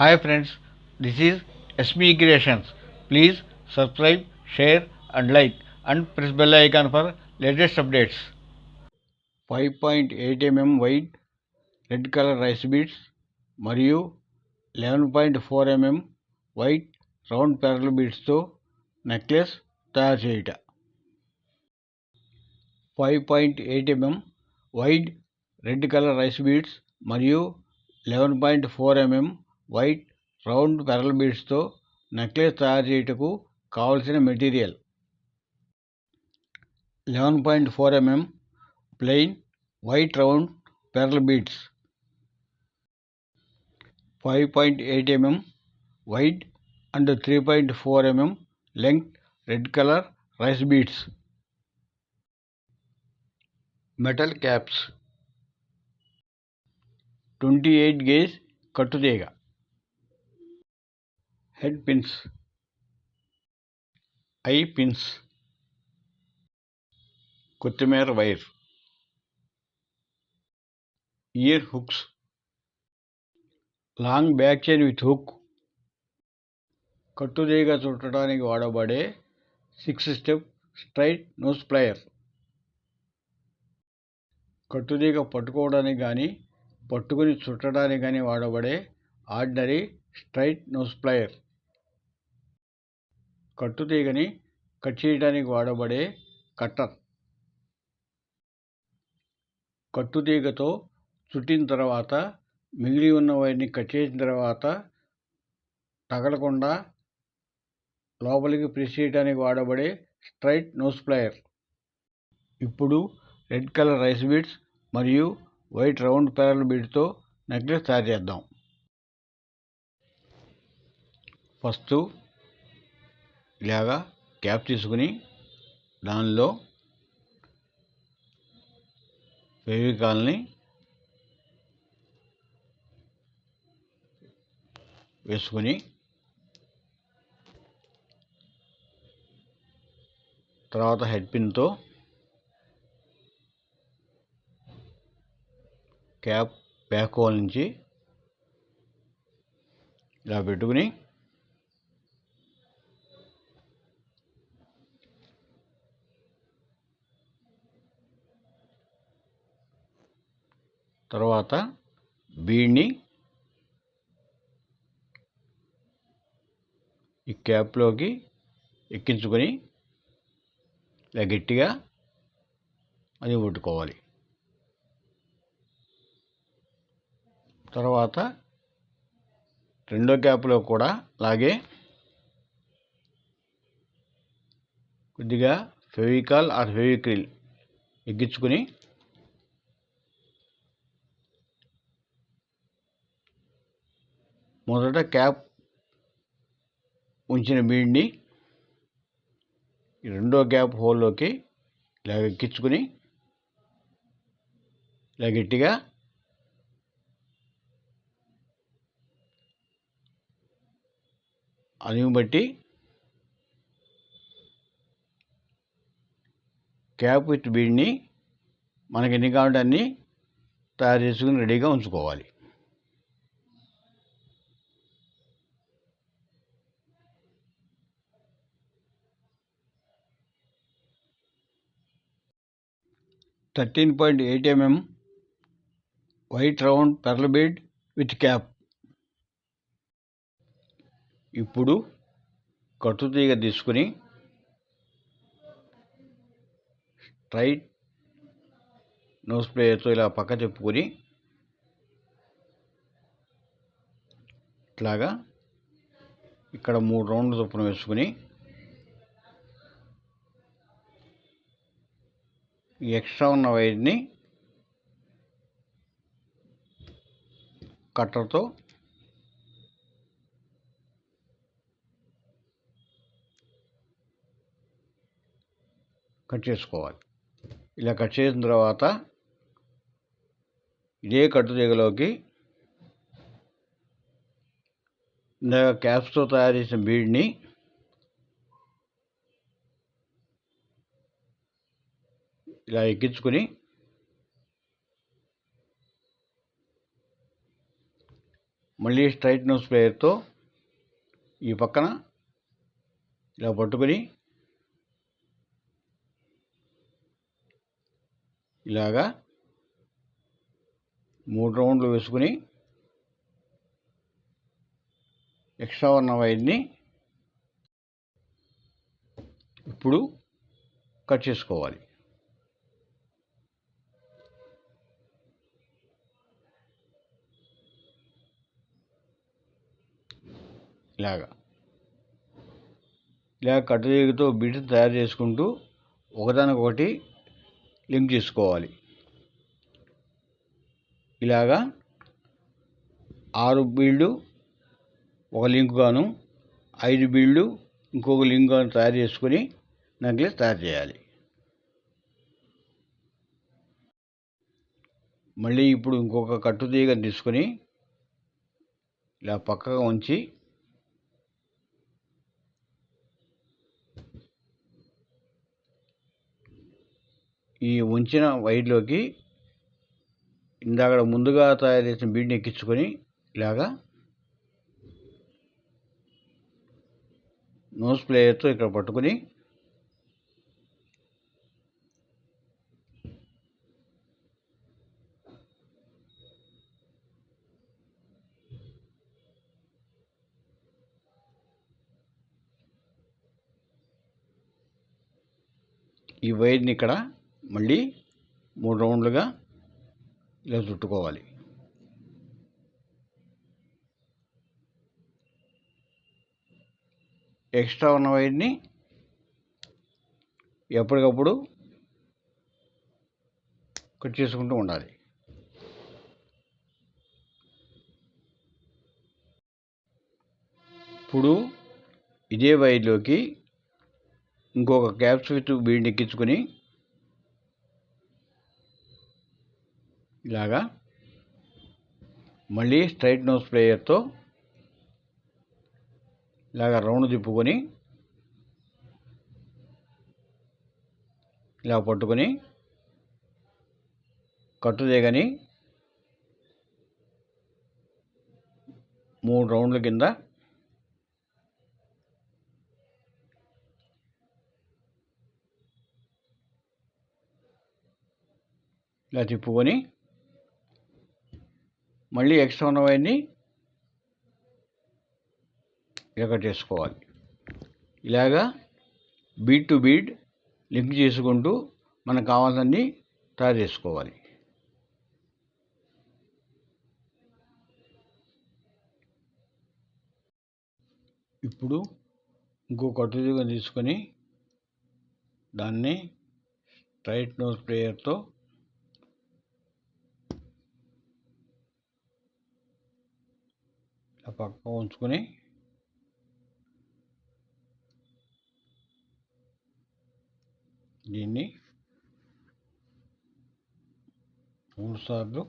Hi friends, this is SME Creations. Please subscribe, share and like and press bell icon for latest updates. 5.8 mm wide red colour rice beads మరియు eleven point four mm white round pearl బీడ్స్తో necklace తయారు చేయుట five point eight mm wide red colour rice beads మరియు eleven point four MM white round pearl బీడ్స్తో necklace తయారు చేయుటకు కావలసిన material. Eleven point four mm plain white round pearl beads. Five point eight mm white and three point four mm length red colour rice beads. Metal caps. Twenty eight gauge కట్టుతీగ. Head pins. Eye pins. కొత్తిమీర wire. Ear hooks. Long back chain with hook. కట్టుదేగా చుట్టడానికి వాడబడే six step straight nose plier. కట్టుదీగ పట్టుకోవడానికి కానీ పట్టుకుని చుట్టడానికి కానీ వాడబడే ordinary straight nose plier. కట్టుతీగని cut చేయడానికి వాడబడే కట్టర్. కట్టుతీగతో చుట్టిన తర్వాత మిగిలి ఉన్న వైర్ని కట్ చేసిన తర్వాత తగలకుండా లోపలికి ప్రెస్ చేయడానికి వాడబడే స్ట్రైట్ నోస్ ప్లయర్. ఇప్పుడు రెడ్ కలర్ రైస్ బీడ్స్ మరియు వైట్ రౌండ్ ప్యారల్ బీడ్తో నెక్లెస్ తయారు చేద్దాం. ఫస్ట్ ఇలాగా క్యాప్ తీసుకుని దానిలో ఫెవికాల్ని వేసుకుని తర్వాత హెడ్ పిన్తో క్యాప్ బ్యాక్ హోల్ నుంచి ఇలా పెట్టుకుని తర్వాత బీడ్ని ఈ క్యాప్లోకి ఎక్కించుకొని ఇలా గట్టిగా అది పట్టుకోవాలి తర్వాత రెండో క్యాప్లో కూడా అలాగే కొద్దిగా ఫెవికాల్ ఆర్ ఫెవిక్రిల్ ఎక్కించుకుని మొదట క్యాప్ ఉంచిన బీడ్ని రెండో గ్యాప్ హోల్లోకి ఇలా ఎక్కించుకుని ఇలా గట్టిగా అదిని బట్టి క్యాప్ విత్ బీడ్ని మనకి ఎన్ని కావాలంటే అన్ని తయారు చేసుకుని రెడీగా ఉంచుకోవాలి. Thirteen point eight mm white round pearl bead with cap. ఇప్పుడు కట్టుతీగ తీసుకుని స్ట్రైట్ నోస్ ప్లేయర్తో ఇలా పక్క చెప్పుకొని ఇట్లాగా ఇక్కడ మూడు రౌండ్లు చొప్పున వేసుకుని ఎక్స్ట్రా ఉన్న వైర్ని కట్టర్తో కట్ చేసుకోవాలి. ఇలా కట్ చేసిన తర్వాత ఇదే కట్టు తీగలోకి ఇందాక క్యాప్స్తో తయారు చేసిన బీడ్ని ఇలా ఎక్కించుకొని మళ్ళీ స్ట్రైట్ నోస్ స్ప్రేయర్తో ఈ పక్కన ఇలా పట్టుకొని ఇలాగా మూడు రౌండ్లు వేసుకుని ఎక్స్ట్రా ఉన్న వైర్ని ఇప్పుడు కట్ చేసుకోవాలి. ఇలాగా. ఇలా కట్టుదీగతో బిడ్డ తయారు చేసుకుంటూ ఒకదానికొకటి లింక్ చేసుకోవాలి. ఇలాగా ఆరు బీళ్ళు ఒక లింక్ గాను ఐదు బీళ్ళు ఇంకొక లింక్ గాను తయారు చేసుకొని నెక్లెస్ తయారు చేయాలి. మళ్ళీ ఇప్పుడు ఇంకొక కట్టు తీగ తీసుకొని ఇలా పక్కగా ఉంచి ఈ ఉంచిన వైర్లోకి ఇందాక ముందుగా తయారు చేసిన బీడ్ని ఎక్కించుకొని ఇలాగా నోస్ ప్లేయర్తో ఇక్కడ పట్టుకొని ఈ వైర్ని ఇక్కడ మళ్ళీ మూడు రౌండ్లుగా ఇలా చుట్టుకోవాలి ఎక్స్ట్రా ఉన్న వైర్ని ఎప్పటికప్పుడు కట్ చేసుకుంటూ ఉండాలి. ఇప్పుడు ఇదే వైర్లోకి ఇంకొక క్యాప్స్ విత్ బీడ్ ఎక్కించుకొని ఇలాగా మళ్ళీ స్ట్రైట్ నోస్ ప్లేయర్తో ఇలాగ రౌండ్ తిప్పుకొని ఇలా పట్టుకొని కట్టు దిగని మూడు రౌండ్ల కింద ఇలా తిప్పుకొని మళ్ళీ ఎక్స్ట్రా ఉన్న వైర్ని చేసుకోవాలి ఇలాగా బీడ్ టు బీడ్ లింక్ చేసుకుంటూ మనకు కావాలన్నీ తయారు చేసుకోవాలి. ఇప్పుడు ఇంకో కట్టుదిగా తీసుకొని దాన్ని స్ట్రైట్ నోస్ ప్లేయర్తో పక్క ఉంచుకొని దీన్ని మూడుసార్లు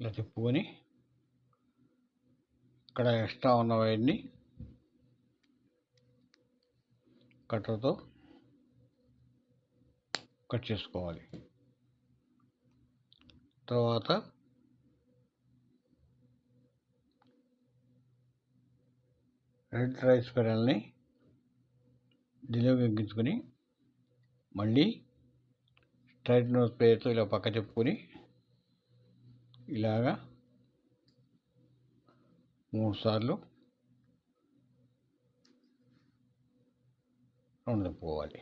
ఇలా తిప్పుకొని ఇక్కడ ఎక్స్ట్రా ఉన్న వైర్ని కట్టర్తో కట్ చేసుకోవాలి. తర్వాత రెడ్ రైస్ పెరల్ని దిలోకి ఎగ్గించుకొని మళ్ళీ స్ట్రైట్ నోస్ ప్లేయర్తో ఇలా పక్క చెప్పుకొని ఇలాగా మూడు సార్లు రౌండ్ తిప్పుకోవాలి.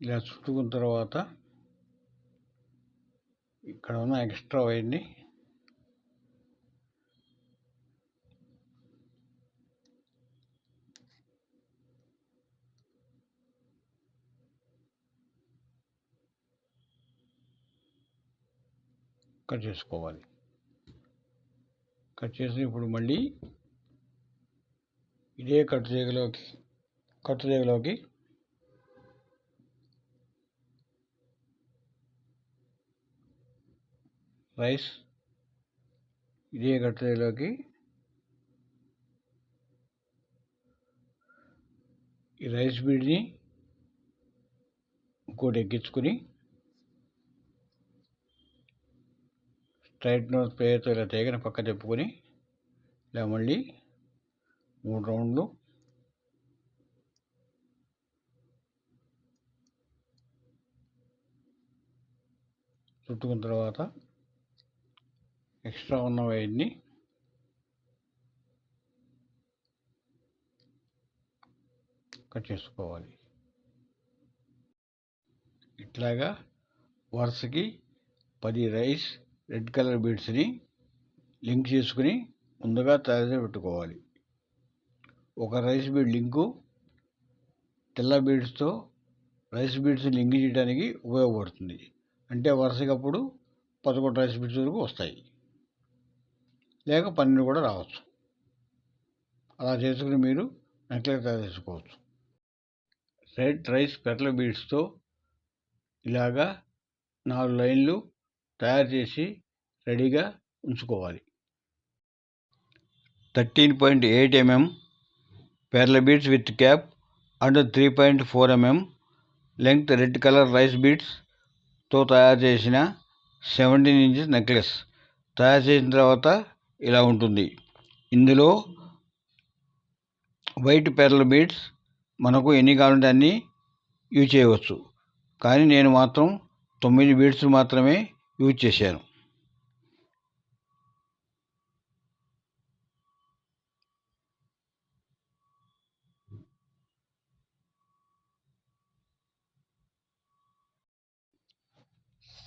ఇలా చుట్టుకున్న తర్వాత ఇక్కడ ఉన్న ఎక్స్ట్రా వైర్ని కట్ చేసుకోవాలి. కట్ చేసి ఇప్పుడు మళ్ళీ ఇదే కట్ తీగలోకి కట్ తీగలోకి రైస్ ఇదే కట్ ఈ రైస్ బీడ్ని ఇంకోటి ఎక్కించుకుని స్ట్రైట్ నోట్ పేరుతో ఇలా తీగని పక్క తిప్పుకొని ఇలా మళ్ళీ మూడు రౌండ్లు చుట్టుకున్న తర్వాత ఎక్స్ట్రా ఉన్న వైర్ని కట్ చేసుకోవాలి. ఇట్లాగా వరుసకి పది రైస్ రెడ్ కలర్ బీడ్స్ని లింక్ చేసుకుని ముందుగా తయారు పెట్టుకోవాలి. ఒక రైస్ బీడ్ లింకు తెల్ల బీడ్స్తో రైస్ బీడ్స్ లింక్ చేయడానికి ఉపయోగపడుతుంది. అంటే వరుసగా అప్పుడు పదకొండు రైస్ బీడ్స్ వరకు వస్తాయి. లేక పన్నెండు కూడా రావచ్చు. అలా చేసుకుని మీరు నెక్లెస్ తయారు చేసుకోవచ్చు. రెడ్ రైస్ పెట్ల బీడ్స్తో ఇలాగా నాలుగు లైన్లు తయారు చేసి రెడీగా ఉంచుకోవాలి. Thirteen point eight mm pearl beads with cap and three point four mm length red colour rice బీడ్స్తో తయారు చేసిన సెవెంటీన్ ఇంచెస్ నెక్లెస్ తయారు చేసిన తర్వాత ఇలా ఉంటుంది. ఇందులో వైట్ పెర్ల బీడ్స్ మనకు ఎన్ని కావాలంటే అన్ని యూజ్ చేయవచ్చు. కానీ నేను మాత్రం తొమ్మిది బీడ్స్ మాత్రమే యూజ్ చేశాను.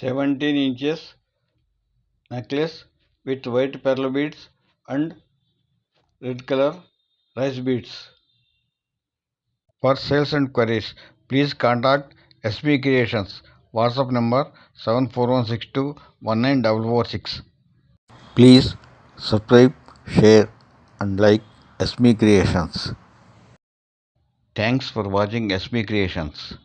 Seventeen inches necklace with white pearl beads and red color rice beads. For sales and queries, please contact SB Creations. WhatsApp number 741621946. Please subscribe, share and like SB Creations. Thanks for watching SB Creations.